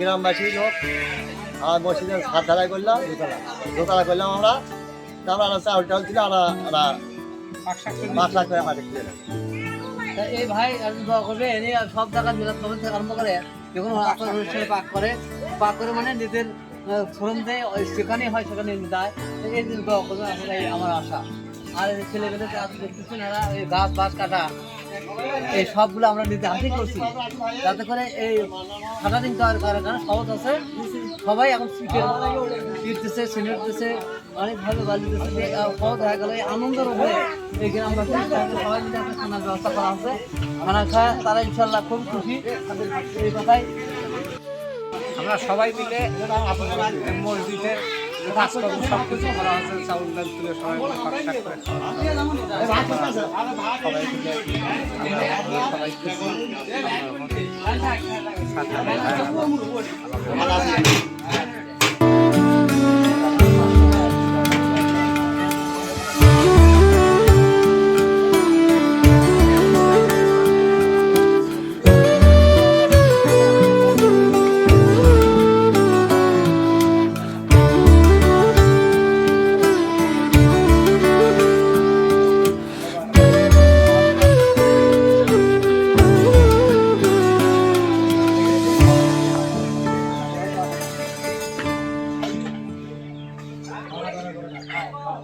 গ্রামবাসী লোক আর মসজিদের সাত ঢালাই করলাম, দোতলা। দোতলা করলাম আমরা। তারপর আমরা চাউল টাউল ছিল আমরা আমরা টাকা মাটি কিনে তা এই ভাই করবে এনে সব জায়গা মিলাদ কবে থেকে আরম্ভ করে, যখন অনুষ্ঠানে পাক করে পাক করে মানে নিজের ফোরম দেয়, ওই সেখানে হয় সেখানে দেয় এই দিন দোয়া করবে আসলে আমার আশা। আর ছেলেমেয়েদের দেখতেছেন, এরা এই গাছ বাস কাটা। এই সবগুলো আমরা নিজে হাতে করছি। যাতে করে এই দিন তৈরি করার কারণে সহজ আছে। সবাই এখন সিটের সিট দিচ্ছে সিমেন্ট দিচ্ছে অনেক ভালো বালি দিচ্ছে যে, সহজ হয়ে গেল এই আনন্দের উপরে এই গ্রামবাসী সবাই মিলে একটা খানার ব্যবস্থা করা আছে। খানা খায় তারা ইনশাল্লাহ খুব খুশি। এই কথাই। আমরা সবাই মিলে মসজিদের কাজকর্ম সব কিছু করা হচ্ছে চাউল ডাল তুলে সবাই করে